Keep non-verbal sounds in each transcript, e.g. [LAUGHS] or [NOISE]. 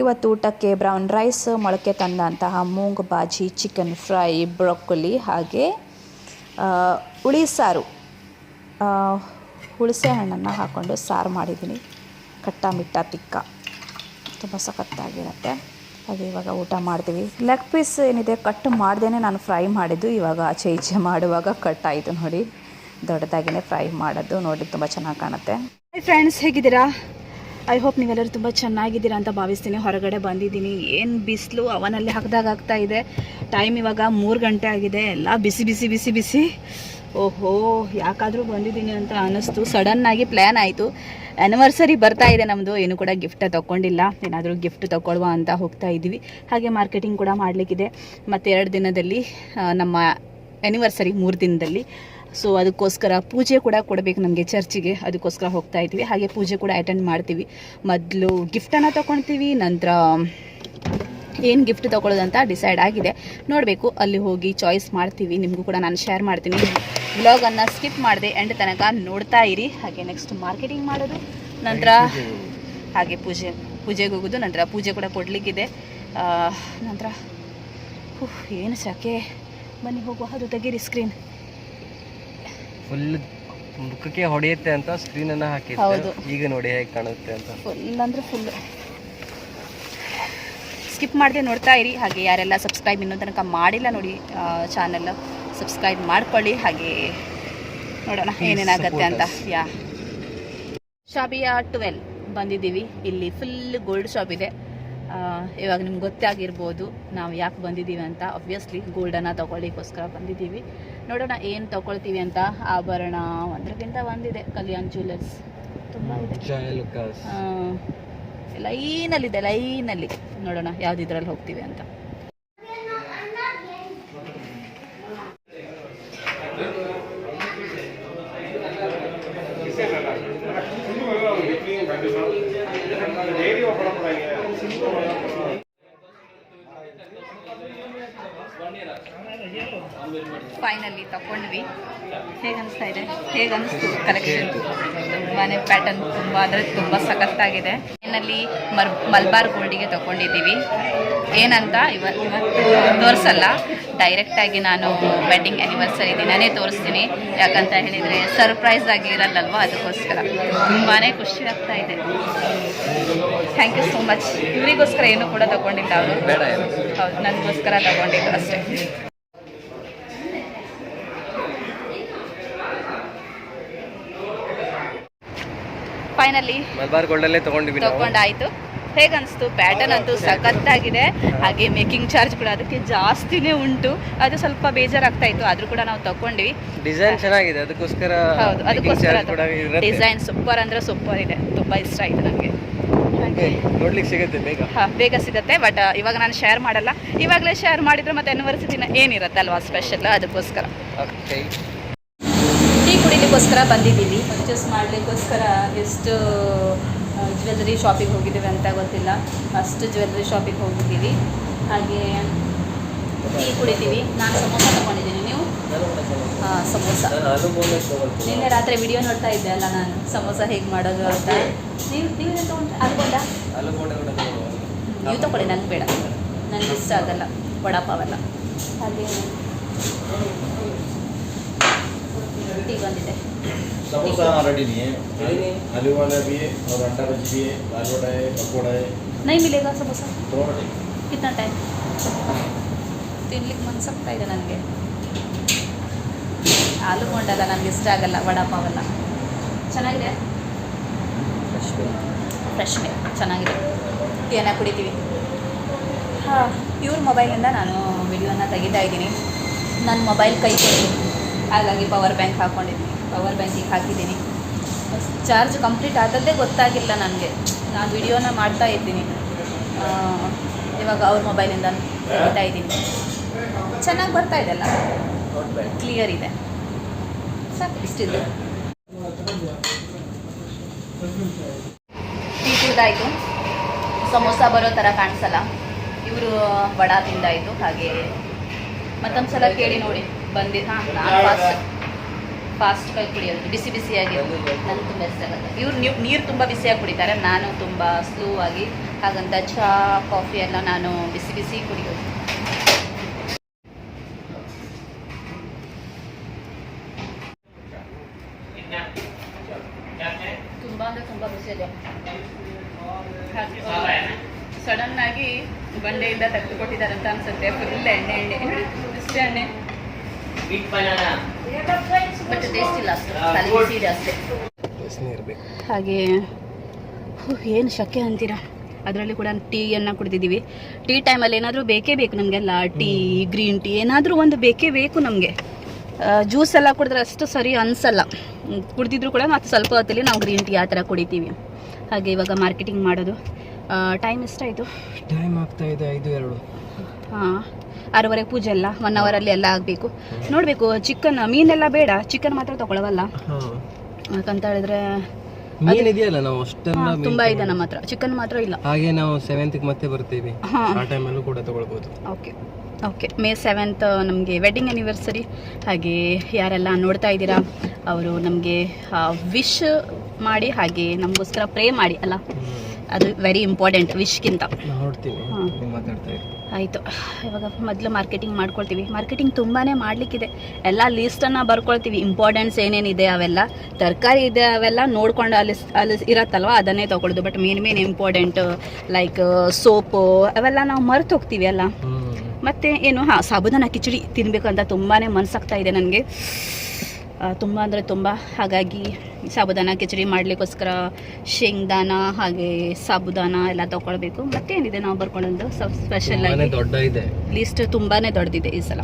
ಇವತ್ತು ಊಟಕ್ಕೆ brown rice ಮೊಳಕೆ ತಂದಂತಹ moong bhaji chicken fry broccoli ಹಾಗೆ ಹುಳಿ ಸಾರು. ಹುಳಿಸೆ ಹಣ್ಣನ್ನು ಹಾಕ್ಕೊಂಡು ಸಾರು ಮಾಡಿದ್ದೀನಿ. ಕಟ್ಟ ಮಿಟ್ಟ ತಿಕ್ಕ. ತುಂಬ ಸಖತ್ತಾಗಿರುತ್ತೆ. ಹಾಗೆ ಇವಾಗ ಊಟ ಮಾಡ್ತೀವಿ. ಲೆಗ್ ಪೀಸ್ ಏನಿದೆ ಕಟ್ ಮಾಡ್ದೇ ನಾನು ಫ್ರೈ ಮಾಡಿದ್ದು. ಇವಾಗ ಆಚೆ ಈಚೆ ಮಾಡುವಾಗ ಕಟ್ ಆಯಿತು ನೋಡಿ. ದೊಡ್ಡದಾಗಿನೇ ಫ್ರೈ ಮಾಡೋದು. ನೋಡಿ, ತುಂಬ ಚೆನ್ನಾಗಿ ಕಾಣುತ್ತೆ. ಫ್ರೆಂಡ್ಸ್ ಹೇಗಿದ್ದೀರಾ? ಐ ಹೋಪ್ ನೀವೆಲ್ಲರೂ ತುಂಬ ಚೆನ್ನಾಗಿದ್ದೀರಾ ಅಂತ ಭಾವಿಸ್ತೀನಿ. ಹೊರಗಡೆ ಬಂದಿದ್ದೀನಿ. ಏನು ಬಿಸಿಲು, ಅವನಲ್ಲಿ ಹಾಕಿದಾಗ ಆಗ್ತಾ ಇದೆ. ಟೈಮ್ ಇವಾಗ ಮೂರು ಗಂಟೆ ಆಗಿದೆ. ಎಲ್ಲ ಬಿಸಿ ಬಿಸಿ ಬಿಸಿ ಬಿಸಿ. ಓಹೋ, ಯಾಕಾದರೂ ಬಂದಿದ್ದೀನಿ ಅಂತ ಅನ್ನಿಸ್ತು. ಸಡನ್ನಾಗಿ ಪ್ಲ್ಯಾನ್ ಆಯಿತು. ಆ್ಯನಿವರ್ಸರಿ ಬರ್ತಾ ಇದೆ ನಮ್ಮದು ಏನು ಕೂಡ ಗಿಫ್ಟ್ ತೊಗೊಂಡಿಲ್ಲ ಏನಾದರೂ ಗಿಫ್ಟ್ ತಗೊಳ್ಳುವ ಅಂತ ಹೋಗ್ತಾ ಇದ್ದೀವಿ. ಹಾಗೆ ಮಾರ್ಕೆಟಿಂಗ್ ಕೂಡ ಮಾಡಲಿಕ್ಕಿದೆ. ಮತ್ತು ಎರಡು ದಿನದಲ್ಲಿ ನಮ್ಮ ಆ್ಯನಿವರ್ಸರಿ ಮೂರು ದಿನದಲ್ಲಿ. ಸೊ ಅದಕ್ಕೋಸ್ಕರ ಪೂಜೆ ಕೂಡ ಕೊಡಬೇಕು ನಮಗೆ ಚರ್ಚಿಗೆ. ಅದಕ್ಕೋಸ್ಕರ ಹೋಗ್ತಾ ಇದ್ದೀವಿ ಹಾಗೆ ಪೂಜೆ ಕೂಡ ಅಟೆಂಡ್ ಮಾಡ್ತೀವಿ. ಮೊದಲು ಗಿಫ್ಟನ್ನು ತೊಗೊಳ್ತೀವಿ ನಂತರ ಏನು ಗಿಫ್ಟ್ ತೊಗೊಳ್ಳೋದಂತ ಡಿಸೈಡ್ ಆಗಿದೆ. ನೋಡಬೇಕು ಅಲ್ಲಿ ಹೋಗಿ ಚಾಯ್ಸ್ ಮಾಡ್ತೀವಿ. ನಿಮಗೂ ಕೂಡ ನಾನು ಶೇರ್ ಮಾಡ್ತೀನಿ. ವ್ಲಾಗನ್ನು ಸ್ಕಿಪ್ ಮಾಡಿದೆ ಎಂಡ್ ತನಕ ನೋಡ್ತಾ ಇರಿ. ಹಾಗೆ ನೆಕ್ಸ್ಟ್ ಮಾರ್ಕೆಟಿಂಗ್ ಮಾಡೋದು. ನಂತರ ಹಾಗೆ ಪೂಜೆ ಪೂಜೆಗೆ ಹೋಗೋದು. ನಂತರ ಪೂಜೆ ಕೂಡ ಕೊಡಲಿಕ್ಕಿದೆ. ನಂತರ ಏನು ಸಾಕೆ? ಬನ್ನಿ ಹೋಗುವ ಅದು ತೆಗೀರಿ ಸ್ಕ್ರೀನ್ ಫುಲ್ ಮುಖಕ್ಕೆ ಹೊಡೆಯುತ್ತೆ ಅಂತ ಸ್ಕ್ರೀನ್ ಅನ್ನ ಹೌದು. ಹಾಕಿದ್ದು ಈಗ ನೋಡಿ ಹೇಗೆ ಕಾಣುತ್ತೆ ಅಂತ. ಫುಲ್ ಅಂದ್ರೆ ಫುಲ್ ಸ್ಕಿಪ್ ಮಾಡದೆ ನೋಡ್ತಾ ಇರಿ. ಹಾಗೆ ಯಾರೆಲ್ಲ ಸಬ್ಸ್ಕ್ರೈಬ್ ಇನ್ನೊಂದು ತನಕ ಮಾಡಿಲ್ಲ ನೋಡಿ ಚಾನಲ್ ಸಬ್ಸ್ಕ್ರೈಬ್ ಮಾಡ್ಕೊಳ್ಳಿ. ಹಾಗೆ ನೋಡೋಣ Please ಏನೇನಾಗತ್ತೆ support ಅಂತ. us. ಯಾ ಶಾಬಿಯಾ ಟ್ವೆಲ್ ಬಂದಿದ್ದೀವಿ. ಇಲ್ಲಿ ಫುಲ್ ಗೋಲ್ಡ್ ಶಾಪ್ ಇದೆ. ಆ, ಇವಾಗ ನಿಮ್ಗೆ ಗೊತ್ತಾಗಿರ್ಬೋದು ನಾವು ಯಾಕೆ ಬಂದಿದ್ದೀವಿ ಅಂತ. ಅಬ್ವಿಯಸ್ಲಿ ಗೋಲ್ಡನ್ನು ತಗೊಳ್ಳಿಕ್ಕೋಸ್ಕರ ಬಂದಿದ್ದೀವಿ. ನೋಡೋಣ ಏನು ತಗೊಳ್ತೀವಿ ಅಂತ ಆಭರಣ ಒಂದ್ರಕ್ಕಿಂತ ಒಂದಿದೆ. ಕಲ್ಯಾಣ್ ಜ್ಯುವೆಲರ್ಸ್ ತುಂಬ ಇದೆ. ಲೈನ್ ಅಲ್ಲಿ ಆ, ಲೈನಲ್ಲಿದೆ ಲೈನಲ್ಲಿ. ನೋಡೋಣ ಯಾವ್ದಿದ್ರಲ್ಲಿ ಹೋಗ್ತೀವಿ ಅಂತ. ಫೈನಲಿ ತಗೊಂಡ್ವಿ ಹೇಗೆ ಅನಿಸ್ತಾ ಇದೆ? ಹೇಗೆ ಅನಿಸ್ತು ಕಲೆಕ್ಷನ್ ತುಂಬಾ ಪ್ಯಾಟರ್ನ್ ತುಂಬ ಅಂದರೆ ತುಂಬ ಸಖತ್ತಾಗಿದೆ. ಏನಲ್ಲಿ ಮರ್ ಮಲ್ಬಾರ್ ಗೋಲ್ಡಿಗೆ ತಗೊಂಡಿದ್ದೀವಿ ಏನಂತ ಇವ ಇವತ್ತು ತೋರಿಸಲ್ಲ. ಡೈರೆಕ್ಟಾಗಿ ನಾನು ವೆಡ್ಡಿಂಗ್ ಆ್ಯನಿವರ್ಸರಿ ದಿನನೇ ತೋರಿಸ್ತೀನಿ. ಯಾಕಂತ ಹೇಳಿದರೆ ಸರ್ಪ್ರೈಸ್ ಆಗಿ ಇರಲ್ಲಲ್ವ ಅದಕ್ಕೋಸ್ಕರ. ತುಂಬಾ ಖುಷಿ ಆಗ್ತಾ ಇದೆ. ಥ್ಯಾಂಕ್ ಯು ಸೋ ಮಚ್ ಇವರಿಗೋಸ್ಕರ ಏನು ಕೂಡ ತಗೊಂಡಿದ್ದ ಅವರು. ಹೌದು ನನಗೋಸ್ಕರ ತಗೊಂಡಿದ್ದು ಅಷ್ಟೇ. ಫೈನಲಿ ಮಲ್ಬಾರ್ ಗೋಲ್ಡ್ ಅಲ್ಲೇ ತಗೊಂಡಾಯ್ತು. ಹೇಗನ್ನಿಸ್ತು ಪ್ಯಾಟರ್ನ್ ಅಂತೂ ಸಖತ್ತಾಗಿದೆ. ಹಾಗೆ ಮೇಕಿಂಗ್ ಚಾರ್ಜ್ ಕೂಡ ಅದಕ್ಕೆ ಜಾಸ್ತಿನೇ ಉಂಟು. ಅದು ಸ್ವಲ್ಪ ಬೇಜಾರಾಗ್ತಾ ಇತ್ತು. ಆದ್ರೂ ಕೂಡ ನಾವು ತಗೊಂಡ್ವಿ. ಡಿಸೈನ್ ಚೆನ್ನಾಗಿದೆ. ಅದಕ್ಕೋಸ್ಕರ ಹೌದು. ಅದಕ್ಕೋಸ್ಕರ. ಡಿಸೈನ್ ಸೂಪರ್ ಅಂದ್ರೆ ಸೂಪರ್ ಇದೆ. ತುಂಬಾ ಇಷ್ಟ ಆಯ್ತು ನನಗೆ ನೋಡ್ಲಿಕ್ಕೆ ಸಿಗುತ್ತೆ ಬೇಗ. ಹಾ ಬೇಗ ಸಿಗುತ್ತೆ. ಬಟ್ ಇವಾಗ ನಾನು ಶೇರ್ ಮಾಡಲ್ಲ. ಇವಾಗಲೇ ಶೇರ್ ಮಾಡಿದ್ರೆ ಮತ್ತೆ ಆನಿವರ್ಸರಿ ದಿನ ಏನಿರುತ್ತಲ್ವಾ ಸ್ಪೆಷಲ್ ಅದಕ್ಕೋಸ್ಕರ. ಓಕೆ ಕುಡಿಲಿಕ್ಕೋಸ್ಕರ ಬಂದಿದ್ದೀವಿ. ಪರ್ಚೇಸ್ ಮಾಡಲಿಕ್ಕೋಸ್ಕರ ಎಷ್ಟು ಜ್ಯುವೆಲ್ಲರಿ ಶಾಪಿಗೆ ಹೋಗಿದ್ದೀವಿ ಅಂತ ಗೊತ್ತಿಲ್ಲ. ಅಷ್ಟು ಜ್ಯುವೆಲ್ಲರಿ ಶಾಪಿಗೆ ಹೋಗಿದ್ದೀವಿ. ಹಾಗೆ ಟೀ ಕುಡಿತೀವಿ. ನಾನು ಸಮೋಸ ತಗೊಂಡಿದ್ದೀನಿ. ನೀವು? ಹಾಂ ಸಮೋಸ. ನಿನ್ನೆ ರಾತ್ರಿ ವಿಡಿಯೋ ನೋಡ್ತಾ ಇದ್ದೆ ಅಲ್ಲ ನಾನು. ಸಮೋಸ ಹೇಗೆ ಮಾಡೋದು ಅಂತ. ನೀವು ನೀವು ಅಲ್ಕೊಂಡ ನೀವು ತಗೊಳ್ಳಿ, ನಂಗೆ ಬೇಡ. ನನಗೆ ಇಷ್ಟ ಆಗಲ್ಲ. ವಡಾಪಾವೆಲ್ಲ ಹಾಗೆ ಟೀ ಬಂದಿದೆ समोसा रेडी नहीं है आलू वाला भी है और अंडा भजी भी है दाल वड़ा है पकौड़ा है नहीं मिलेगा समोसा थोड़ा नहीं कितना टाइम ತಿನ್ಲಿಕ್ಕೆ ಮನ್ಸಾಗ್ತಾ ಇದೆ ನನಗೆ ಆಲೂ ಬೋಂಡಲ್ಲ ನನಗೆ ಇಷ್ಟ ಆಗಲ್ಲ ವಡಾಪಾವೆಲ್ಲ ಚೆನ್ನಾಗಿದೆ ಫ್ರೆಶ್ ಮೇ ಚೆನ್ನಾಗಿದೆ ಟೀಯನ್ನು ಕುಡಿತೀವಿ ಹಾಂ ಇವ್ರ ಮೊಬೈಲಿಂದ ನಾನು ವಿಡಿಯೋನ ತೆಗಿತಾ ಇದ್ದೀನಿ ನನ್ನ ಮೊಬೈಲ್ ಕೈ ಕೊಡಿ ಹಾಗಾಗಿ ಪವರ್ ಬ್ಯಾಂಕ್ ಹಾಕ್ಕೊಂಡಿದ್ದೀನಿ ಪವರ್ ಬ್ಯಾಂಕಿಗೆ ಹಾಕಿದ್ದೀನಿ. ಚಾರ್ಜ್ ಕಂಪ್ಲೀಟ್ ಆದದ್ದೇ ಗೊತ್ತಾಗಿಲ್ಲ ನನಗೆ. ನಾನು ವಿಡಿಯೋನ ಮಾಡ್ತಾ ಇದ್ದೀನಿ. ಇವಾಗ ಅವ್ರ ಮೊಬೈಲಿಂದ ತೆಗಿತಾ ಇದ್ದೀನಿ. ಚೆನ್ನಾಗಿ ಬರ್ತಾ ಇದೆ ಅಲ್ಲ? ಕ್ಲಿಯರ್ ಇದೆ. ಸಾಕು, ಇಷ್ಟಿದೆ. ಟೀ ಸಮೋಸ ಬರೋ ಥರ ಕಾಣಿಸಲ್ಲ. ಇವರು ಬಡಾದಿಂದ ತಿಂದಾಯಿತು ಹಾಗೆ ಮತ್ತೊಂದು ಸಲ ಕೇಳಿ ನೋಡಿ. ಬಂದಿ ಹಾಂ ನಾನು ಫಾಸ್ಟ್ ಫಾಸ್ಟಾಗಿ ಕುಡಿಯೋದು. ಬಿಸಿ ಬಿಸಿಯಾಗಿ ನಂಗೆ ತುಂಬ ಇಷ್ಟ ಆಗುತ್ತೆ. ಇವ್ರು ನೀವು ನೀರು ತುಂಬ ಬಿಸಿಯಾಗಿ ಕುಡಿತಾರೆ. ನಾನು ತುಂಬ ಸ್ಲೋ ಆಗಿ ಹಾಗಂತ ಚಹಾ ಕಾಫಿ ಎಲ್ಲ ನಾನು ಬಿಸಿ ಬಿಸಿ ಕುಡಿಯೋದು. ತುಂಬ ಅಂದರೆ ತುಂಬ ಬಿಸಿಯಾಗಿದೆ ಸಡನ್ನಾಗಿ ಸಡನ್ ಆಗಿ ಬಂಡೆಯಿಂದ ತೆಗೆದುಕೊಟ್ಟಿದ್ದಾರೆ ಅಂತ ಅನ್ಸುತ್ತೆ. ಫುಲ್ ಎಣ್ಣೆ ಎಣ್ಣೆ. ಇಷ್ಟೇ ಎಣ್ಣೆ. ಬಟ್ ಟೇಸ್ಟ್ ಇಲ್ಲ ಅಷ್ಟು. ಇರಬೇಕು. ಹಾಗೆ ಏನು ಶಕೆ ಅಂತೀರಾ? ಅದರಲ್ಲಿ ಕೂಡ ಟೀಯನ್ನು ಕುಡಿದಿದ್ದೀವಿ. ಟೀ ಟೈಮಲ್ಲಿ ಏನಾದರೂ ಬೇಕೇ ಬೇಕು ನಮಗೆಲ್ಲ. ಟೀ ಗ್ರೀನ್ ಟೀ ಏನಾದರೂ ಒಂದು ಬೇಕೇ ಬೇಕು ನಮಗೆ. ಜ್ಯೂಸ್ ಎಲ್ಲ ಕುಡಿದ್ರೆ ಅಷ್ಟು ಸರಿ ಅನಿಸಲ್ಲ. ಕುಡಿದಿದ್ರು ಕೂಡ ಮತ್ತು ಸ್ವಲ್ಪ ಹೊತ್ತಲ್ಲಿ ನಾವು ಗ್ರೀನ್ ಟೀ ಆ ಥರ ಕುಡಿತೀವಿ. ಹಾಗೆ ಇವಾಗ ಮಾರ್ಕೆಟಿಂಗ್ ಮಾಡೋದು. ಟೈಮ್ ಎಷ್ಟಾಯಿತು? ಟೈಮ್ ಆಗ್ತಾ ಇದೆ ಐದು ಎರಡು. ಹಾಂ. ಆರೂವರೆಗೆ ಪೂಜೆ ಎಲ್ಲ ಒನ್ ಅವರಲ್ಲಿ ಎಲ್ಲ ಆಗಬೇಕು. ನೋಡಬೇಕು ಚಿಕನ್ ಮೀನೆಲ್ಲ ಬೇಡ ಚಿಕನ್ ಮಾತ್ರ ತಗೊಳ್ಳವಲ್ಲ ಯಾಕಂತ ಹೇಳಿದ್ರೆ ಮೀನ್ ಇದೆಯಲ್ಲ ನಾವು ಅಷ್ಟೆಲ್ಲ ತುಂಬಾ ಇದೆ ನಮ್ಮ ಹತ್ರ ಚಿಕನ್ ಮಾತ್ರ ಇಲ್ಲ. ಹಾಗೆ ನಾವು ಮತ್ತೆ ಬರ್ತೀವಿ. ಆ ಟೈಮಲ್ಲೂ ಕೂಡ ತಗೊಳ್ಬೋದು. ಓಕೆ. ಓಕೆ. ಮೇ ಸೆವೆಂತ್ ನಮಗೆ ವೆಡ್ಡಿಂಗ್ ಆ್ಯನಿವರ್ಸರಿ ಹಾಗೆ ಯಾರೆಲ್ಲ ನೋಡ್ತಾ ಇದ್ದೀರಾ ಅವರು ನಮಗೆ ವಿಶ್ ಮಾಡಿ ಹಾಗೆ ನಮಗೋಸ್ಕರ ಪ್ರೇ ಮಾಡಿ ಅಲ್ಲ? ಅದು ವೆರಿ ಇಂಪಾರ್ಟೆಂಟ್ ವಿಶ್ಗಿಂತ ನಾವು ಆಯಿತು. ಇವಾಗ ಮೊದಲು ಮಾರ್ಕೆಟಿಂಗ್ ಮಾಡ್ಕೊಳ್ತೀವಿ. ಮಾರ್ಕೆಟಿಂಗ್ ತುಂಬಾ ಮಾಡಲಿಕ್ಕಿದೆ. ಎಲ್ಲ ಲೀಸ್ಟನ್ನು ಬರ್ಕೊಳ್ತೀವಿ. ಇಂಪಾರ್ಟೆನ್ಸ್ ಏನೇನಿದೆ ಅವೆಲ್ಲ? ತರಕಾರಿ ಇದೆ ಅವೆಲ್ಲ ನೋಡ್ಕೊಂಡು ಅಲ್ಲಿ ಅಲ್ಲಿ ಇರತ್ತಲ್ವ? ಅದನ್ನೇ ತೊಗೊಳ್ಳೋದು. But main main important like soap ಅವೆಲ್ಲ ನಾವು ಮರೆತು ಹೋಗ್ತೀವಿ ಅಲ್ಲ ಮತ್ತು ಏನು? ಹಾಂ ಸಾಬುದಾನ ಕಿಚಡಿ ಅಂತ ತುಂಬಾ ಮನಸ್ಸಾಗ್ತಾ ಇದೆ ನನಗೆ. ತುಂಬ ಅಂದರೆ ತುಂಬ ಹಾಗಾಗಿ ಸಾಬುದಾನ ಕಿಚಡಿ ಮಾಡಲಿಕ್ಕೋಸ್ಕರ ಶೇಂಗ್ದಾನ ಹಾಗೆ ಸಾಬುದಾನ ಎಲ್ಲ ತೊಗೊಳ್ಬೇಕು ಮತ್ತೇನಿದೆ ನಾವು ಬರ್ಕೊಳ್ಳೋದು? ಸ್ಪೆಷಲ್ ಆಗಿ ಲೀಸ್ಟ್ ತುಂಬಾ ದೊಡ್ಡದಿದೆ ಈ ಸಲ.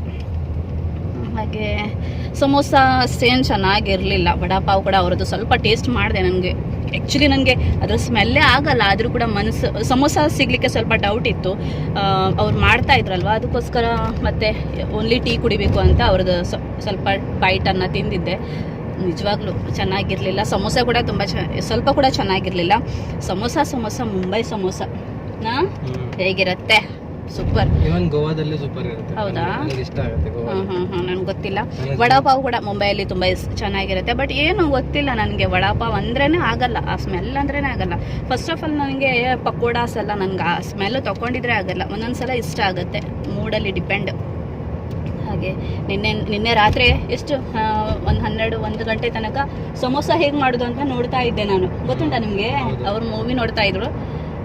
ಹಾಗೆ ಸಮೋಸ ಅಷ್ಟೇನು ಚೆನ್ನಾಗಿರಲಿಲ್ಲ. ವಡಾಪಾವ್ ಕೂಡ ಅವರದ್ದು ಸ್ವಲ್ಪ ಟೇಸ್ಟ್ ಮಾಡಿದೆ ನನಗೆ. ಆ್ಯಕ್ಚುಲಿ ನನಗೆ ಅದರ ಸ್ಮೆಲ್ಲೇ ಆಗಲ್ಲ ಆದರೂ ಕೂಡ ಮನಸ್ಸು ಸಮೋಸ ಸಿಗಲಿಕ್ಕೆ ಸ್ವಲ್ಪ ಡೌಟ್ ಇತ್ತು. ಅವ್ರು ಮಾಡ್ತಾ ಇದ್ರಲ್ವ? ಅದಕ್ಕೋಸ್ಕರ ಮತ್ತೆ ಓನ್ಲಿ ಟೀ ಕುಡಿಬೇಕು ಅಂತ ಅವ್ರದ್ದು ಸ್ವ- ಸ್ವಲ್ಪ ಬೈಟನ್ನು ತಿಂದಿದ್ದೆ. ನಿಜವಾಗ್ಲೂ ಚೆನ್ನಾಗಿರಲಿಲ್ಲ. ಸಮೋಸ ಕೂಡ ತುಂಬ ಸ್ವಲ್ಪ ಕೂಡ ಚೆನ್ನಾಗಿರಲಿಲ್ಲ. ಸಮೋಸ ಸಮೋಸ ಮುಂಬೈ ಸಮೋಸ. ಹೇಗಿರುತ್ತೆ? ಸೂಪರ್ ಇವನ್ ಗೋವಾದಲ್ಲಿ ಸೂಪರ್ ಇರುತ್ತೆ. ಹೌದಾ? ಇಷ್ಟ ಆಗುತ್ತೆ ಗೋವಾ ನನಗೆ ಗೊತ್ತಿಲ್ಲ. ವಡಾ ವಡಾಪಾವ್ ಕೂಡ ಮುಂಬೈಯಲ್ಲಿ ತುಂಬ ಚೆನ್ನಾಗಿರುತ್ತೆ. ಬಟ್ ಏನು ಗೊತ್ತಿಲ್ಲ ನನಗೆ. ವಡಾಪಾವ್ ಅಂದ್ರೇನೆ ಆಗಲ್ಲ. ಆ ಸ್ಮೆಲ್ ಅಂದ್ರೇನೆ ಆಗಲ್ಲ. ಫಸ್ಟ್ ಆಫ್ ಆಲ್ ನನಗೆ ಪಕೋಡಾಸ್ ಎಲ್ಲ ನನಗೆ ಆ ಸ್ಮೆಲ್ ತಗೊಂಡಿದ್ರೆ ಆಗಲ್ಲ. ಒಂದೊಂದ್ಸಲ ಇಷ್ಟ ಆಗುತ್ತೆ. ಮೂಡಲ್ಲಿ ಡಿಪೆಂಡ್ ಹಾಗೆ ನಿನ್ನೆ ನಿನ್ನೆ ರಾತ್ರಿ ಎಷ್ಟು ಒಂದು ಹನ್ನೆರಡು ಒಂದು ಗಂಟೆ ತನಕ ಸಮೋಸ ಹೇಗೆ ಮಾಡೋದು ಅಂತ ನೋಡ್ತಾ ಇದ್ದೆ ನಾನು. ಗೊತ್ತುಂಟಾ ನಿಮಗೆ? ಅವ್ರ ಅವ್ರು ಮೂವಿ ನೋಡ್ತಾ ಇದ್ರು.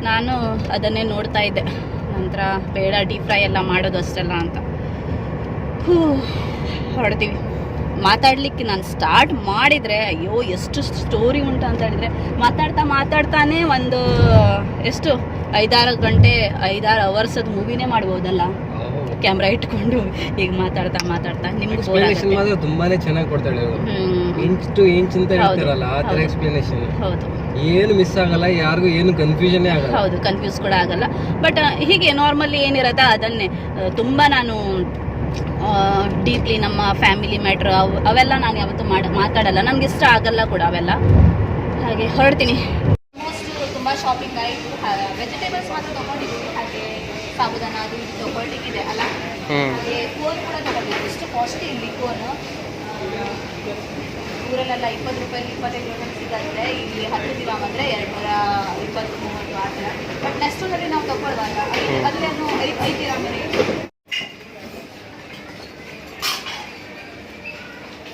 ನಾನು ಅದನ್ನೇ ನೋಡ್ತಾ ಇದ್ದೆ. ನಂತರ ಬೇಡ ಡೀಪ್ ಫ್ರೈ ಎಲ್ಲ ಮಾಡೋದು ಅಷ್ಟೆಲ್ಲ ಅಂತ. ಹೂ ಹೊಡ್ತೀವಿ ಮಾತಾಡಲಿಕ್ಕೆ ನಾನು ಸ್ಟಾರ್ಟ್ ಮಾಡಿದರೆ ಅಯ್ಯೋ ಎಷ್ಟು ಸ್ಟೋರಿ ಉಂಟು ಅಂತ ಹೇಳಿದ್ರೆ ಮಾತಾಡ್ತಾ ಮಾತಾಡ್ತಾನೆ ಒಂದು ಎಷ್ಟು? ಐದಾರು ಗಂಟೆ ಐದಾರು ಅದು ಮೂವಿನೇ ಮಾಡ್ಬೋದಲ್ಲ? ಕ್ಯಾಮ್ರಾ ಇಟ್ಕೊಂಡು ಈಗ ಮಾತಾಡ್ತಾ ಮಾತಾಡ್ತಾ ನಿಮ್ಗೆ ತುಂಬಾನೇ ಚೆನ್ನಾಗಿ ಕೊಡ್ತಾಳೆ ಅವ್ರು. ಹ್ಮ್. ಇಂಚ್ ಟು ಇಂಚ್ ಅಂತ ಹೌದು, ಹೇಳ್ತಾರಲ್ಲ ಆ ತರ ಎಕ್ಸ್ಪ್ಲನೇಷನ್ ಹೌದು. ಏನು ಮಿಸ್ ಆಗಲ್ಲ ಯಾರಿಗೂ ಏನು ಕನ್ಫ್ಯೂಷನ್ ಆಗಲ್ಲ. ಹೌದು ಕನ್ಫ್ಯೂಸ್ ಕೂಡ ಆಗಲ್ಲ. ಬಟ್ ಹೀಗೆ ನಾರ್ಮಲಿ ಏನಿರತ್ತೆ ಅದನ್ನೇ ತುಂಬಾ ನಾನು ಡೀಪ್ಲಿ ನಮ್ಮ ಫ್ಯಾಮಿಲಿ ಮ್ಯಾಟ್ರ್ ಅವು ಅವೆಲ್ಲ ನಾನು ಯಾವತ್ತೂ ಮಾಡ ಮಾತಾಡಲ್ಲ. ನನಗೆ ಇಷ್ಟ ಆಗಲ್ಲ ಕೂಡ ಅವೆಲ್ಲ. ಹಾಗೆ ಹೊರಡ್ತೀನಿ. ತುಂಬ ಶಾಪಿಂಗ್ ಆಯಿತು. ವೆಜಿಟೇಬಲ್ಸ್ ಮಾತ್ರ ತೊಗೊಂಡಿದ್ದೀವಿ ಹಾಗೆ ಸಾಬುದಾನ ಅದು ಇದು ತಗೊಳ್ಳಿಕ್ಕಿದೆ ಅಲ್ಲ. ಹ್ಮ್. ಹಾಗೆ ಕೋನ್ ಕೂಡ ತಗೊಂಡಿದ್ದೀನಿ ಎಷ್ಟು ಕಾಸ್ಟ್ಲಿ ಇಲ್ಲಿ ಕೋನು ಊರಲ್ಲೆಲ್ಲ ಇಪ್ಪತ್ತು ರೂಪಾಯಿ ಇಪ್ಪತ್ತೈದು ರೂಪಾಯಿ ಸಿಗುತ್ತೆ ಇಲ್ಲಿ ಹತ್ತು ದಿನ ಅಂದರೆ ಎರಡು ನೂರ ಇಪ್ಪತ್ತು ಮೂವತ್ತು ಆ ಥರ. ಬಟ್ ನೆಕ್ಸ್ಟಲ್ಲಿ ನಾವು ತಗೊಳ್ಳುವಾಗ. ಅಲ್ಲೇನು ಐದು ಐದು ಗ್ರಾಮ್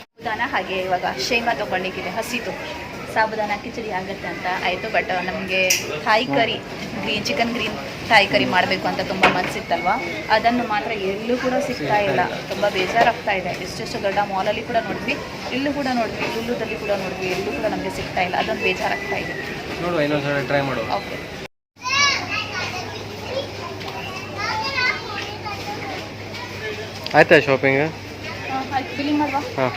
ಸಾಬುದಾನ ಹಾಗೆ ಇವಾಗ ಶೇಂಗಾ ತೊಗೊಳ್ಲಿಕ್ಕಿದೆ ಹಸಿದು ಸಾಬುದಾನ ಕಿಚಡಿ ಆಗುತ್ತೆ ಅಂತ ಆಯಿತು. ಬಟ್ ನಮಗೆ Thai curry green chicken green Thai curry ಮಾಡಬೇಕು ಅಂತ ತುಂಬ ಮನಸ್ಸಿತ್ತಲ್ವಾ ಅದನ್ನು ಮಾತ್ರ ಎಲ್ಲೂ ಕೂಡ ಸಿಗ್ತಾ ಇಲ್ಲ. ತುಂಬ ಬೇಜಾರಾಗ್ತಾ ಇದೆ. ಎಷ್ಟೆಷ್ಟು ದೊಡ್ಡ ಮಾಲಲ್ಲಿ ಕೂಡ ನೋಡಿದ್ವಿ ಇಲ್ಲೂ ಕೂಡ ನೋಡಿದ್ವಿ ಲುಲ್ಲುದಲ್ಲಿ ಕೂಡ ನೋಡಿದ್ವಿ ಎಲ್ಲೂ ಕೂಡ ನಮಗೆ ಸಿಗ್ತಾ ಇಲ್ಲ. ಅದೊಂದು ಬೇಜಾರಾಗ್ತಾ ಇದೆ. ನೋಡುವ ಇನ್ನೊಂದ್ಸಲ ಟ್ರೈ ಮಾಡುವ ಓಕೆ ಆಯ್ತಾ ಶಾಪಿಂಗ್ ಹಾಂ.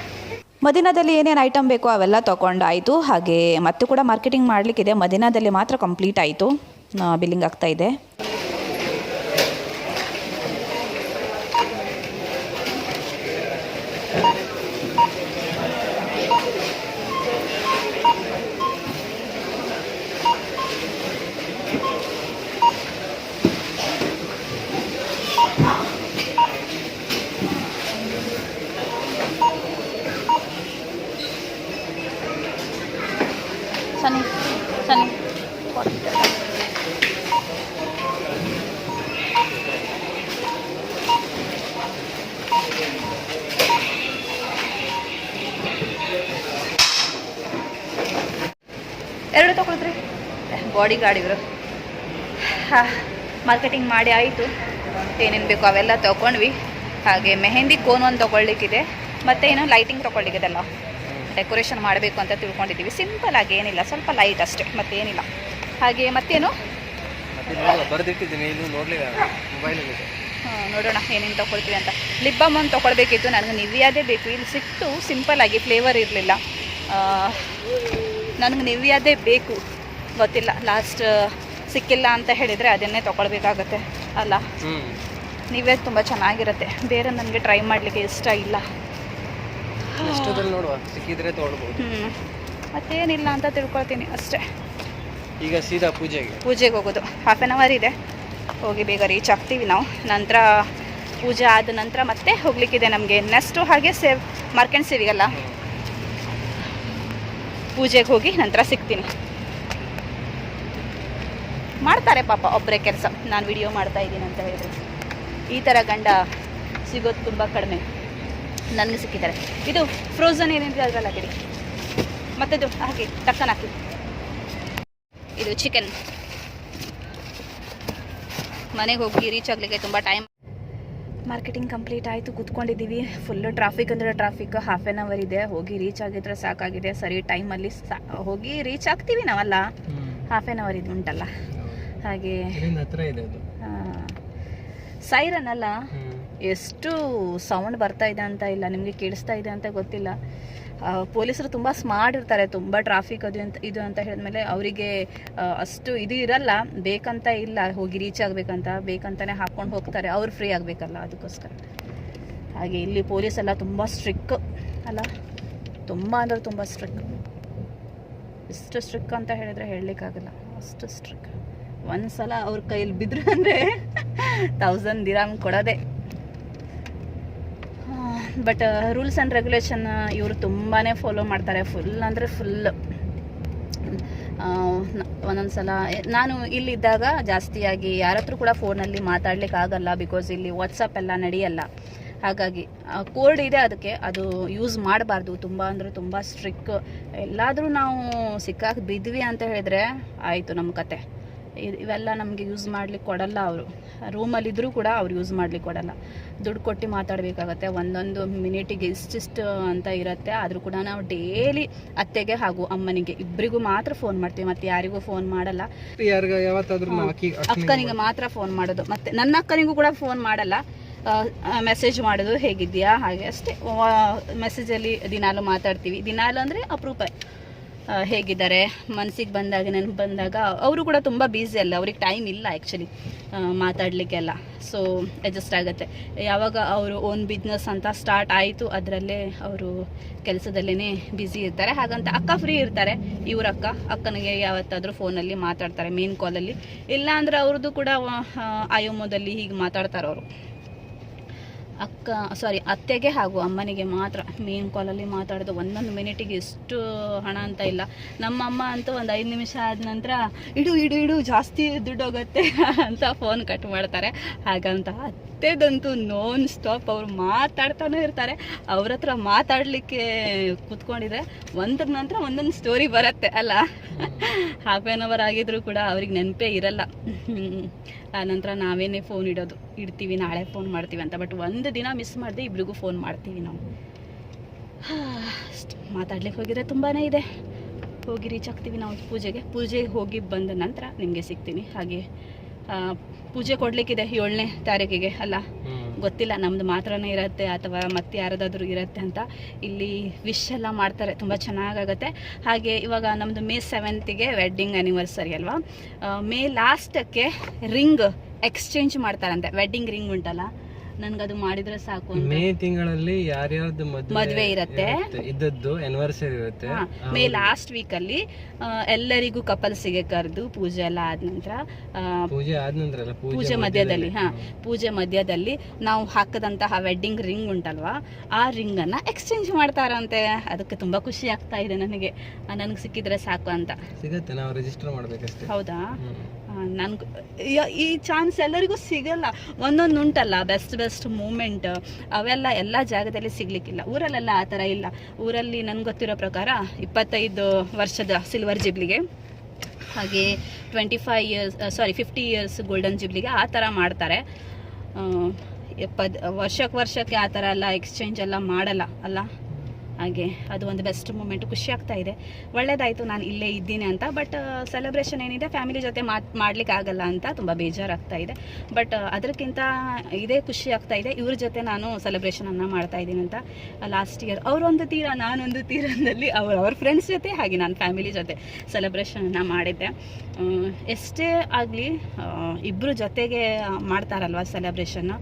ಮದಿನಾದಲ್ಲಿ ಏನೇನು ಐಟಮ್ ಬೇಕೋ ಅವೆಲ್ಲ ತೊಗೊಂಡಾಯಿತು. ಹಾಗೆ ಮತ್ತೆ ಕೂಡ ಮಾರ್ಕೆಟಿಂಗ್ ಮಾಡಲಿಕ್ಕಿದೆ. ಮದಿನಾದಲ್ಲಿ ಮಾತ್ರ ಕಂಪ್ಲೀಟ್ ಆಯಿತು. ಬಿಲ್ಲಿಂಗ್ ಆಗ್ತಾ ಬಾಡಿ ಗಾರ್ಡ್ ಇವರು ಮಾರ್ಕೆಟಿಂಗ್ ಮಾಡಿ ಆಯಿತು. ಏನೇನು ಬೇಕು ಅವೆಲ್ಲ ತೊಗೊಂಡ್ವಿ. ಹಾಗೆ ಮೆಹೆಂದಿ ಕೋನ್ ಒಂದು ತೊಗೊಳ್ಲಿಕ್ಕಿದೆ ಮತ್ತು ಏನೋ ಲೈಟಿಂಗ್ ತೊಗೊಳ್ಳಿಕ್ಕಿದೆಲ್ಲ. ಡೆಕೋರೇಷನ್ ಮಾಡಬೇಕು ಅಂತ ತಿಳ್ಕೊಂಡಿದ್ದೀವಿ ಸಿಂಪಲ್ ಆಗಿ ಏನಿಲ್ಲ. ಸ್ವಲ್ಪ ಲೈಟ್ ಅಷ್ಟೇ ಮತ್ತೇನಿಲ್ಲ ಹಾಗೆ ಮತ್ತೇನು? ಆ, ನೋಡೋಣ ಏನೇನು ತೊಗೊಳ್ತೀವಿ ಅಂತ. ಲಿಪ್ ಬಾಮ್ ಒಂದು ತೊಗೊಳ್ಬೇಕಿತ್ತು. ನನಗೆ ನಿವ್ಯಾದೇ ಬೇಕು. ಇಲ್ಲಿ ಸಿಕ್ತು ಸಿಂಪಲ್ ಆಗಿ ಫ್ಲೇವರ್ ಇರಲಿಲ್ಲ. ನನಗೆ ನಿವ್ಯಾದೇ ಬೇಕು. ಗೊತ್ತಿಲ್ಲ. ಲಾಸ್ಟ್ ಸಿಕ್ಕಿಲ್ಲ ಅಂತ ಹೇಳಿದರೆ ಅದನ್ನೇ ತೊಗೊಳ್ಬೇಕಾಗತ್ತೆ. ಅಲ್ಲ? ನೀವೇ ತುಂಬ ಚೆನ್ನಾಗಿರುತ್ತೆ. ಬೇರೆ ನನಗೆ ಟ್ರೈ ಮಾಡಲಿಕ್ಕೆ ಇಷ್ಟ ಇಲ್ಲ. ಸಿಕ್ಕಿದ್ರೆ ಹ್ಞೂ ಮತ್ತೇನಿಲ್ಲ ಅಂತ ತಿಳ್ಕೊಳ್ತೀನಿ ಅಷ್ಟೇ. ಈಗ ಸೀದಾ ಪೂಜೆಗೆ. ಪೂಜೆಗೆ ಹೋಗೋದು. ಹಾಫ್ ಆನ್ ಅವರ್ ಇದೆ. ಹೋಗಿ ಬೇಗ ರೀಚ್ ಆಗ್ತೀವಿ ನಾವು. ನಂತರ ಪೂಜೆ ಆದ ನಂತರ ಮತ್ತೆ ಹೋಗ್ಲಿಕ್ಕಿದೆ ನಮಗೆ. ನೆಕ್ಸ್ಟು ಹಾಗೆ ಸೇವ್ ಮಾರ್ಕೆಂಡ್ ಸೇವಿಗಲ್ಲ ಪೂಜೆಗೆ ಹೋಗಿ ನಂತರ ಸಿಗ್ತೀನಿ. ಮಾಡ್ತಾರೆ ಪಾಪ ಒಬ್ಬರೇ ಕೆಲಸ. ನಾನು ವಿಡಿಯೋ ಮಾಡ್ತಾ ಇದ್ದೀನಿ ಅಂತ ಹೇಳಿದ್ರು. ಈ ಥರ ಗಂಡ ಸಿಗೋದು ತುಂಬ ಕಡಿಮೆ. ನನಗೆ ಸಿಕ್ಕಿದ್ದಾರೆ. ಇದು ಫ್ರೋಝನ್ ಏನಿದೆ ಅದರಲ್ಲಿ ಹಾಕಿಡಿ ಮತ್ತಿದು ಹಾಕಿ ಟಕ್ಕನ್ ಹಾಕಿ. ಇದು ಚಿಕನ್ ಮನೆಗೆ ಹೋಗಿ ರೀಚ್ ಆಗಲಿಕ್ಕೆ ತುಂಬ ಟೈಮ್ ಮಾರ್ಕೆಟಿಂಗ್ ಕಂಪ್ಲೀಟ್ ಆಯಿತು ಕೂತ್ಕೊಂಡಿದ್ದೀವಿ. ಫುಲ್ಲು ಟ್ರಾಫಿಕ್ ಅಂದರೆ ಟ್ರಾಫಿಕ್ ಹಾಫ್ ಆನ್ ಅವರ್ ಇದೆ. ಹೋಗಿ ರೀಚ್ ಆಗಿದ್ರೆ ಸಾಕಾಗಿದೆ. ಸರಿ ಟೈಮಲ್ಲಿ ಸಾ ಹೋಗಿ ರೀಚ್ ಆಗ್ತೀವಿ ನಾವಲ್ಲ. ಹಾಫ್ ಆನ್ ಅವರ್ ಇದು ಉಂಟಲ್ಲ. ಹಾಗೆ. ಸೈರನ್ ಅಲ್ಲ ಎಷ್ಟು ಸೌಂಡ್ ಬರ್ತಾ ಇದೆ ಅಂತ ಇಲ್ಲ ನಿಮಗೆ ಕೇಳಿಸ್ತಾ ಇದೆ ಅಂತ ಗೊತ್ತಿಲ್ಲ. ಪೊಲೀಸರು ತುಂಬ ಸ್ಮಾರ್ಟ್ ಇರ್ತಾರೆ ತುಂಬ ಟ್ರಾಫಿಕ್ ಅದು ಅಂತ ಇದು ಅಂತ ಹೇಳಿದ್ಮೇಲೆ ಅವರಿಗೆ ಅಷ್ಟು ಇದು ಇರಲ್ಲ ಬೇಕಂತ ಇಲ್ಲ ಹೋಗಿ ರೀಚ್ ಆಗಬೇಕಂತ ಬೇಕಂತಾನೆ ಹಾಕ್ಕೊಂಡು ಹೋಗ್ತಾರೆ ಅವ್ರು ಫ್ರೀ ಆಗಬೇಕಲ್ಲ ಅದಕ್ಕೋಸ್ಕರ. ಹಾಗೆ ಇಲ್ಲಿ ಪೊಲೀಸ್ ಎಲ್ಲ ತುಂಬ ಸ್ಟ್ರಿಕ್ ಅಲ್ಲ? ತುಂಬ ಅಂದರೆ ತುಂಬ ಸ್ಟ್ರಿಕ್ ಎಷ್ಟು ಸ್ಟ್ರಿಕ್ ಅಂತ ಹೇಳಿದ್ರೆ ಹೇಳಲಿಕ್ಕಾಗಲ್ಲ ಅಷ್ಟು ಸ್ಟ್ರಿಕ್ ಒಂದು ಸಲ ಅವ್ರ ಕೈಯಲ್ಲಿ ಬಿದ್ರು ಅಂದರೆ ತೌಸಂಡ್ ದಿರಾಮ್ ಕೊಡೋದೆ. ಬಟ್ ರೂಲ್ಸ್ ಆ್ಯಂಡ್ ರೆಗ್ಯುಲೇಷನ್ ಇವರು ತುಂಬಾ ಫಾಲೋ ಮಾಡ್ತಾರೆ. ಫುಲ್ ಅಂದರೆ ಫುಲ್ ಒಂದೊಂದು ಸಲ ನಾನು ಇಲ್ಲಿದ್ದಾಗ ಜಾಸ್ತಿಯಾಗಿ ಯಾರ ಹತ್ರ ಕೂಡ ಫೋನಲ್ಲಿ ಮಾತಾಡ್ಲಿಕ್ಕೆ ಆಗಲ್ಲ ಬಿಕಾಸ್ ಇಲ್ಲಿ ವಾಟ್ಸಪ್ ಎಲ್ಲ ನಡೆಯಲ್ಲ. ಹಾಗಾಗಿ ಕೋಲ್ಡ್ ಇದೆ ಅದಕ್ಕೆ ಅದು ಯೂಸ್ ಮಾಡಬಾರ್ದು. ತುಂಬ ಅಂದರೆ ತುಂಬ ಸ್ಟ್ರಿಕ್ ಎಲ್ಲಾದರೂ ನಾವು ಸಿಕ್ಕಾಕಿ ಬಿದ್ವಿ ಅಂತ ಹೇಳಿದ್ರೆ ಆಯಿತು ನಮ್ಮ ಕತೆ. ಇವೆಲ್ಲ ನಮಗೆ ಯೂಸ್ ಮಾಡಲಿಕ್ಕೆ ಕೊಡಲ್ಲ ಅವರು. ರೂಮಲ್ಲಿದ್ದರೂ ಕೂಡ ಅವ್ರು ಯೂಸ್ ಮಾಡಲಿಕ್ಕೆ ಕೊಡಲ್ಲ. ದುಡ್ಡು ಕೊಟ್ಟು ಮಾತಾಡಬೇಕಾಗತ್ತೆ. ಒಂದೊಂದು ಮಿನಿಟಿಗೆ ಇಷ್ಟಿಷ್ಟು ಅಂತ ಇರುತ್ತೆ. ಆದರೂ ಕೂಡ ನಾವು ಡೈಲಿ ಅತ್ತೆಗೆ ಹಾಗೂ ಅಮ್ಮನಿಗೆ ಇಬ್ಬರಿಗೂ ಮಾತ್ರ ಫೋನ್ ಮಾಡ್ತೀವಿ. ಮತ್ತೆ ಯಾರಿಗೂ ಫೋನ್ ಮಾಡಲ್ಲ. ಅಕ್ಕನಿಗೆ ಮಾತ್ರ. ಫೋನ್ ಮಾಡೋದು. ಮತ್ತೆ ನನ್ನ ಅಕ್ಕನಿಗೂ ಕೂಡ ಫೋನ್ ಮಾಡಲ್ಲ. ಮೆಸೇಜ್ ಮಾಡೋದು ಹೇಗಿದೆಯಾ? ಹಾಗೆ ಅಷ್ಟೇ. ಮೆಸೇಜಲ್ಲಿ ದಿನಾಲು ಮಾತಾಡ್ತೀವಿ. ದಿನಾಲು ಅಂದರೆ ಅಪರೂಪ. ಹೇಗಿದ್ದಾರೆ? ಮನಸ್ಸಿಗೆ ಬಂದಾಗ, ನೆನಪು ಬಂದಾಗ ಅವರು ಕೂಡ ತುಂಬ ಬ್ಯುಸಿ ಅಲ್ಲ. ಅವ್ರಿಗೆ ಟೈಮ್ ಇಲ್ಲ ಆ್ಯಕ್ಚುಲಿ ಮಾತಾಡಲಿಕ್ಕೆಲ್ಲ. ಸೊ ಅಡ್ಜಸ್ಟ್ ಆಗುತ್ತೆ. ಯಾವಾಗ ಅವರು ಓನ್ ಬಿಸ್ನೆಸ್ ಅಂತ ಸ್ಟಾರ್ಟ್ ಆಯಿತು, ಅದರಲ್ಲೇ ಅವರು ಕೆಲಸದಲ್ಲೇ ಬ್ಯುಸಿ ಇರ್ತಾರೆ. ಹಾಗಂತ ಅಕ್ಕ ಫ್ರೀ ಇರ್ತಾರೆ. ಇವ್ರ ಅಕ್ಕ, ಅಕ್ಕನಿಗೆ ಯಾವತ್ತಾದರೂ ಫೋನಲ್ಲಿ ಮಾತಾಡ್ತಾರೆ ಮೇನ್ ಕಾಲಲ್ಲಿ ಇಲ್ಲಾಂದ್ರೆ ಅವ್ರದ್ದು ಕೂಡ ಆಯೋಮೋದಲ್ಲಿ ಹೀಗೆ ಮಾತಾಡ್ತಾರೆ ಅವರು ಅಕ್ಕ ಸಾರಿ ಅತ್ತೆಗೆ ಹಾಗೂ ಅಮ್ಮನಿಗೆ ಮಾತ್ರ ಮೇನ್ ಕಾಲಲ್ಲಿ ಮಾತಾಡೋದು. ಒಂದೊಂದು ಮಿನಿಟಿಗೆ ಎಷ್ಟು ಹಣ ಅಂತ ಇಲ್ಲ. ನಮ್ಮ ಅಮ್ಮ ಅಂತೂ ಒಂದು ಐದು ನಿಮಿಷ ಆದ ನಂತರ, ಇಡು ಇಡು ಇಡು, ಜಾಸ್ತಿ ದುಡ್ಡು ಹೋಗುತ್ತೆ [LAUGHS] ಅಂತ ಫೋನ್ ಕಟ್ ಮಾಡ್ತಾರೆ. ಹಾಗಂತ ಅತ್ತೆದಂತೂ ನೋನ್ ಸ್ಟಾಪ್ ಅವ್ರು ಮಾತಾಡ್ತಾನೆ ಇರ್ತಾರೆ. ಅವ್ರ ಹತ್ರ ಮಾತಾಡಲಿಕ್ಕೆ ಕೂತ್ಕೊಂಡಿದ್ರೆ ಒಂದ್ರ ನಂತರ ಒಂದೊಂದು ಸ್ಟೋರಿ ಬರುತ್ತೆ, ಅಲ್ಲ? ಹಾಫ್ ಆನ್ ಅವರ್ ಆಗಿದ್ರು ಕೂಡ ಅವ್ರಿಗೆ ನೆನಪೇ ಇರಲ್ಲ. ಆ ನಂತರ ನಾವೇನೇ ಫೋನ್ ಇಡೋದು, ಇಡ್ತೀವಿ, ನಾಳೆ ಫೋನ್ ಮಾಡ್ತೀವಿ ಅಂತ. ಬಟ್ ಒಂದು ದಿನ ಮಿಸ್ ಮಾಡಿದೆ ಇಬ್ರಿಗೂ ಫೋನ್ ಮಾಡ್ತೀವಿ ನಾವು. ಮಾತಾಡ್ಲಿಕ್ಕೆ ಹೋಗಿದ್ರೆ ತುಂಬಾ ಇದೆ. ಹೋಗಿ ರೀಚ್ ಆಗ್ತೀವಿ ನಾವು ಪೂಜೆಗೆ. ಪೂಜೆಗೆ ಹೋಗಿ ಬಂದ ನಂತರ ನಿಮಗೆ ಸಿಗ್ತೀನಿ. ಹಾಗೆ ಪೂಜೆ ಕೊಡ್ಲಿಕ್ಕಿದೆ ಏಳನೇ ತಾರೀಕಿಗೆ ಅಲ್ಲ? ಗೊತ್ತಿಲ್ಲ ನಮ್ದು ಮಾತ್ರನೇ ಇರುತ್ತೆ ಅಥವಾ ಮತ್ತೆ ಯಾರದಾದ್ರೂ ಇರುತ್ತೆ ಅಂತ. ಇಲ್ಲಿ ವಿಶ್ ಎಲ್ಲ ಮಾಡ್ತಾರೆ ತುಂಬ ಚೆನ್ನಾಗಾಗತ್ತೆ. ಹಾಗೆ ಇವಾಗ ನಮ್ಮದು ಮೇ ಸೆವೆಂತಿಗೆ ವೆಡ್ಡಿಂಗ್ ಆ್ಯನಿವರ್ಸರಿ ಅಲ್ವಾ? ಮೇ ಲಾಸ್ಟಕ್ಕೆ ರಿಂಗ್ ಎಕ್ಸ್ಚೇಂಜ್ ಮಾಡ್ತಾರಂತೆ. ವೆಡ್ಡಿಂಗ್ ರಿಂಗ್ ಉಂಟಲ್ಲ? ನನ್ಗದು ಮಾಡಿದ್ರೆ ಸಾಕು ಅಂತ. ಮೇ ತಿಂಗಳಲ್ಲಿ ಯಾರ್ಯಾರ್ದು ಮದುವೆ ಇರತ್ತೆ. ಇದ್ದದ್ದು ಆನಿವರ್ಸರಿ ಇರುತ್ತೆ. ಮೇ ಲಾಸ್ಟ್ ವೀಕ್ ಅಲ್ಲಿ ಆ, ಎಲ್ಲರಿಗೂ ಕಪಲ್ಸಿಗೆ ಕರೆದು ಪೂಜೆ ಎಲ್ಲ ಆದ ನಂತರ ಪೂಜೆ ಆದ ನಂತರ ಅಲ್ಲ ಪೂಜೆ ಮಧ್ಯದಲ್ಲಿ ಹಾ ಪೂಜೆ ಮಧ್ಯದಲ್ಲಿ ನಾವು ಹಾಕದಂತಹ ವೆಡ್ಡಿಂಗ್ ರಿಂಗ್ ಉಂಟಲ್ವಾ ಆ ರಿಂಗ್ ಅನ್ನ ಎಕ್ಸ್ಚೇಂಜ್ ಮಾಡ್ತಾರಂತೆ. ಅದಕ್ಕೆ ತುಂಬಾ ಖುಷಿ ಆಗ್ತಾ ಇದೆ ನನಗೆ. ನನಗೆ ಸಿಕ್ಕಿದ್ರೆ ಸಾಕು ಅಂತ. ಸಿಗುತ್ತೆ ನಾವು ರಿಜಿಸ್ಟರ್ ಮಾಡ್ಬೇಕಷ್ಟೇ. ಹೌದಾ? ಹ್ಮ್. ನನ್ಗೆ ಈ ಚಾನ್ಸ್ ಎಲ್ಲರಿಗೂ ಸಿಗಲ್ಲ. ಒಂದೊಂದು ಉಂಟಲ್ಲ ಬೆಸ್ಟ್ ಬೆಸ್ಟ್ ಮೂಮೆಂಟ್ ಅವೆಲ್ಲ ಎಲ್ಲ ಜಾಗದಲ್ಲಿ ಸಿಗ್ಲಿಕ್ಕಿಲ್ಲ. ಊರಲ್ಲೆಲ್ಲ ಆ ಥರ ಇಲ್ಲ. ಊರಲ್ಲಿ ನನ್ಗೆ ಗೊತ್ತಿರೋ ಪ್ರಕಾರ ಇಪ್ಪತ್ತೈದು ವರ್ಷದ ಸಿಲ್ವರ್ ಜಿಬ್ಲಿಗೆ, ಹಾಗೆ twenty five years sorry fifty years golden ಜಿಬ್ಲಿಗೆ ಆ ಥರ ಮಾಡ್ತಾರೆ. ಎಪ್ಪತ್ತು ವರ್ಷಕ್ಕೆ ವರ್ಷಕ್ಕೆ ಆ ಥರ ಎಲ್ಲ ಎಕ್ಸ್ಚೇಂಜ್ ಎಲ್ಲ ಮಾಡಲ್ಲ, ಅಲ್ಲ? ಹಾಗೆ ಅದು ಒಂದು ಬೆಸ್ಟ್ ಮೂಮೆಂಟ್ ಖುಷಿ ಆಗ್ತಾ ಇದೆ. ಒಳ್ಳೇದಾಯಿತು, ನಾನು ಇಲ್ಲೇ ಇದ್ದೀನಿ ಅಂತ. ಬಟ್ ಸೆಲೆಬ್ರೇಷನ್ ಏನಿದೆ ಫ್ಯಾಮಿಲಿ ಜೊತೆ ಮಾತು ಮಾಡ್ಲಿಕ್ಕೆ ಆಗಲ್ಲ ಅಂತ ತುಂಬ ಬೇಜಾರಾಗ್ತಾ ಇದೆ. ಬಟ್ ಅದಕ್ಕಿಂತ ಇದೇ ಖುಷಿ ಆಗ್ತಾ ಇದೆ. ಇವ್ರ ಜೊತೆ ನಾನು ಸೆಲೆಬ್ರೇಷನನ್ನು ಮಾಡ್ತಾ ಇದ್ದೀನಿ ಅಂತ. ಲಾಸ್ಟ್ ಇಯರ್ ಅವರೊಂದು ತೀರ, ನಾನೊಂದು ತೀರದಲ್ಲಿ ಅವ್ರ ಅವ್ರ ಫ್ರೆಂಡ್ಸ್ ಜೊತೆ, ಹಾಗೆ ನಾನು ಫ್ಯಾಮಿಲಿ ಜೊತೆ ಸೆಲೆಬ್ರೇಷನನ್ನು ಮಾಡಿದ್ದೆ. ಎಷ್ಟೇ ಆಗಲಿ ಇಬ್ಬರು ಜೊತೆಗೆ ಮಾಡ್ತಾರಲ್ವ ಸೆಲೆಬ್ರೇಷನ್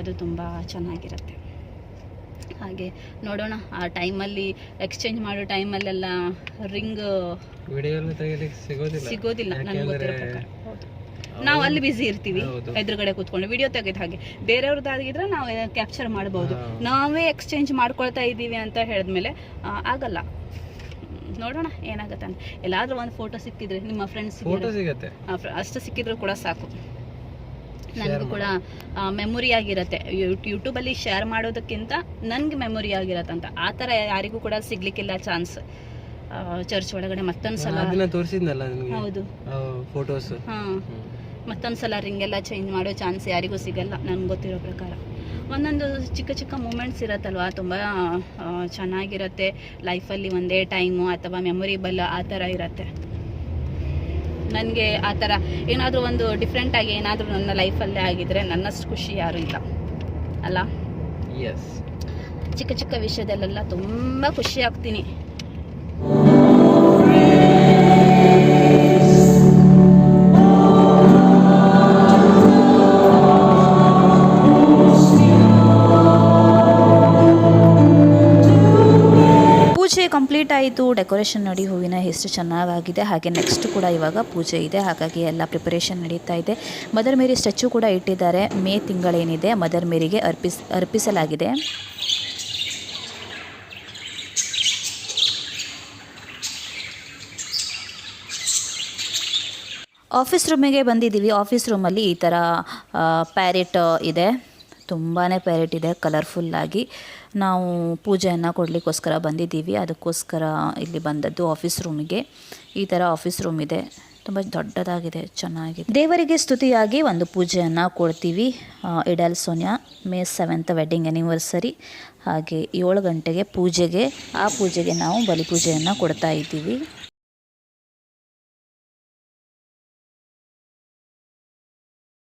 ಅದು ತುಂಬ ಚೆನ್ನಾಗಿರುತ್ತೆ. ಹಾಗೆ ನೋಡೋಣ. ಆ ಟೈಮಲ್ಲಿ ಎಕ್ಸ್ಚೇಂಜ್ ಮಾಡೋ ಟೈಮಲ್ಲೆಲ್ಲ ರಿಂಗ್ ಸಿಗೋದಿಲ್ಲ. ನನಗೆ ಗೊತ್ತಿರೋ ಪ್ರಕಾರ. ನಾವು ಅಲ್ಲಿ ಬಿಸಿ ಇರ್ತೀವಿ. ಎದುರುಗಡೆ ಕೂತ್ಕೊಂಡು ವಿಡಿಯೋ ತೆಗೆದ ಹಾಗೆ. ಬೇರೆಯವ್ರದ್ದಾಗಿದ್ರೆ ನಾವು ಕ್ಯಾಪ್ಚರ್ ಮಾಡ್ಬೋದು. ನಾವೇ ಎಕ್ಸ್ಚೇಂಜ್ ಮಾಡ್ಕೊಳ್ತಾ ಇದ್ದೀವಿ ಅಂತ ಹೇಳಿದ್ಮೇಲೆ ಆಗಲ್ಲ. ನೋಡೋಣ ಏನಾಗತ್ತೆ ಅಂತ ಎಲ್ಲಾದ್ರೂ ಒಂದು ಫೋಟೋ ಸಿಕ್ಕಿದ್ರೆ ನಿಮ್ಮ ಫ್ರೆಂಡ್ಸ್ ಅಷ್ಟು ಸಿಕ್ಕಿದ್ರು ಕೂಡ ಸಾಕು. ನನಗೂ ಕೂಡ ಮೆಮೊರಿ ಆಗಿರತ್ತೆ. ಯೂಟ್ಯೂಬಲ್ಲಿ ಶೇರ್ ಮಾಡೋದಕ್ಕಿಂತ ನನಗೆ ಮೆಮೊರಿ ಆಗಿರತ್ತಂತ. ಆ ಥರ ಯಾರಿಗೂ ಕೂಡ ಸಿಗ್ಲಿಕ್ಕಿಲ್ಲ ಚಾನ್ಸ್ ಚರ್ಚ್ ಒಳಗಡೆ ಮತ್ತೊಂದ್ಸಲ. ಹೌದು. ಫೋಟೋಸ್ ಹಾಂ. ಮತ್ತೊಂದು ಸಲ ರಿಂಗ್ ಎಲ್ಲ ಚೇಂಜ್ ಮಾಡೋ ಚಾನ್ಸ್ ಯಾರಿಗೂ ಸಿಗಲ್ಲ ನನ್ಗೆ ಗೊತ್ತಿರೋ ಪ್ರಕಾರ. ಒಂದೊಂದು ಚಿಕ್ಕ ಚಿಕ್ಕ ಮೂಮೆಂಟ್ಸ್ ಇರತ್ತಲ್ವಾ? ತುಂಬ ಚೆನ್ನಾಗಿರತ್ತೆ. ಲೈಫಲ್ಲಿ ಒಂದೇ ಟೈಮು ಅಥವಾ ಮೆಮೊರಿಬಲ್ ಆ ಥರ ಇರತ್ತೆ. ನನಗೆ ಆ ಥರ ಏನಾದರೂ ಒಂದು ಡಿಫ್ರೆಂಟಾಗಿ ಏನಾದರೂ ನನ್ನ ಲೈಫಲ್ಲೇ ಆಗಿದ್ರೆ ನನ್ನಷ್ಟು ಖುಷಿ ಯಾರೂ ಇಲ್ಲ. ಅಲ್ಲ? ಎಸ್ ಚಿಕ್ಕ ಚಿಕ್ಕ ವಿಷಯದಲ್ಲೆಲ್ಲ ತುಂಬ ಖುಷಿ ಆಗ್ತೀನಿ. ಆಯಿತು ಡೆಕೋರೇಷನ್ ನೋಡಿ ಹೂವಿನ ಎಷ್ಟು ಚೆನ್ನಾಗಾಗಿದೆ. ಹಾಗೆ ನೆಕ್ಸ್ಟ್ ಕೂಡ ಇವಾಗ ಪೂಜೆ ಇದೆ. ಹಾಗಾಗಿ ಎಲ್ಲ ಪ್ರಿಪರೇಷನ್ ನಡೀತಾ ಇದೆ. ಮದರ್ ಮೇರಿ ಸ್ಟ್ಯಾಚು ಕೂಡ ಇಟ್ಟಿದ್ದಾರೆ. ಮೇ ತಿಂಗಳೇನಿದೆ. ಮದರ್ ಮೇರಿಗೆ ಅರ್ಪಿಸ್, ಅರ್ಪಿಸಲಾಗಿದೆ. ಆಫೀಸ್ ರೂಮಿಗೆ ಬಂದಿದ್ದೀವಿ. ಆಫೀಸ್ ರೂಮಲ್ಲಿ ಈ ಥರ ಪ್ಯಾರೆಟ್ ಇದೆ. ತುಂಬಾ ಪ್ಯಾರೆಟ್ ಇದೆ. ಕಲರ್ಫುಲ್ಲಾಗಿ ನಾವು ಪೂಜೆಯನ್ನು ಕೊಡಲಿಕ್ಕೋಸ್ಕರ ಬಂದಿದ್ದೀವಿ. ಅದಕ್ಕೋಸ್ಕರ ಇಲ್ಲಿ ಬಂದದ್ದು ಆಫೀಸ್ ರೂಮಿಗೆ ಈ ಥರ ಆಫೀಸ್ ರೂಮ್ ಇದೆ. ತುಂಬ ದೊಡ್ಡದಾಗಿದೆ, ಚೆನ್ನಾಗಿದೆ. ದೇವರಿಗೆ ಸ್ತುತಿಯಾಗಿ ಒಂದು ಪೂಜೆಯನ್ನು ಕೊಡ್ತೀವಿ. ಇಡಲ್ Sonia, May seventh wedding anniversary ಹಾಗೆ ಏಳು ಗಂಟೆಗೆ ಪೂಜೆಗೆ, ಆ ಪೂಜೆಗೆ ನಾವು ಬಲಿಪೂಜೆಯನ್ನು ಕೊಡ್ತಾ ಇದ್ದೀವಿ.